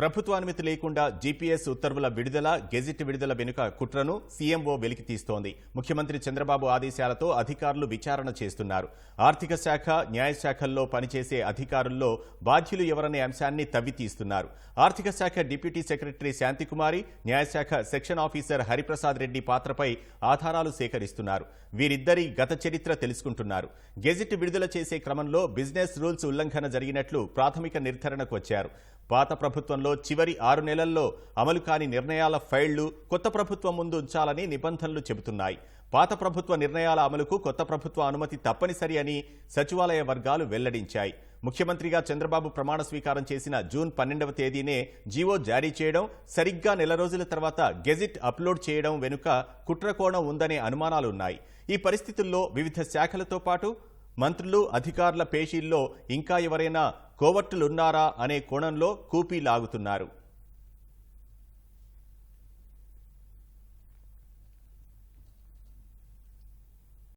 ప్రభుత్వ అనుమతి లేకుండా జీపీఎస్ ఉత్తర్వుల విడుదల గెజిట్ విడుదల వెనుక కుట్రను సీఎంఓ వెలికి తీస్తోంది. ముఖ్యమంత్రి చంద్రబాబు ఆదేశాలతో అధికారులు విచారణ చేస్తున్నారు. ఆర్థిక శాఖ న్యాయశాఖల్లో పనిచేసే అధికారుల్లో బాధ్యులు ఎవరనే అంశాన్ని తవ్వి తీస్తున్నారు. ఆర్థిక శాఖ డిప్యూటీ సెక్రటరీ శాంతికుమారి న్యాయశాఖ సెక్షన్ ఆఫీసర్ హరిప్రసాద్ రెడ్డి పాత్రపై ఆధారాలు సేకరిస్తున్నారు. వీరిద్దరి గత చరిత్ర తెలుసుకుంటున్నారు. గెజిట్ విడుదల చేసే క్రమంలో బిజినెస్ రూల్స్ ఉల్లంఘన జరిగినట్లు ప్రాథమిక నిర్ధారణకు వచ్చారు. పాత ప్రభుత్వంలో చివరి ఆరు నెలల్లో అమలు కాని నిర్ణయాల ఫైళ్ళు కొత్త ప్రభుత్వం ముందు ఉంచాలని నిబంధనలు చెబుతున్నాయి. పాత ప్రభుత్వ నిర్ణయాల అమలుకు కొత్త ప్రభుత్వ అనుమతి తప్పనిసరి అని సచివాలయ వర్గాలు వెల్లడించాయి. ముఖ్యమంత్రిగా చంద్రబాబు ప్రమాణ స్వీకారం చేసిన జూన్ పన్నెండవ తేదీనే జీవో జారీ చేయడం సరిగ్గా నెల రోజుల తర్వాత గెజిట్ అప్లోడ్ చేయడం వెనుక కుట్రకోణం ఉందనే అనుమానాలున్నాయి. ఈ పరిస్థితుల్లో వివిధ శాఖలతో పాటు మంత్రులు అధికారుల పేషీల్లో ఇంకా ఎవరైనా కోవర్టులున్నారా అనే కోణంలో కూపీ లాగుతున్నారు.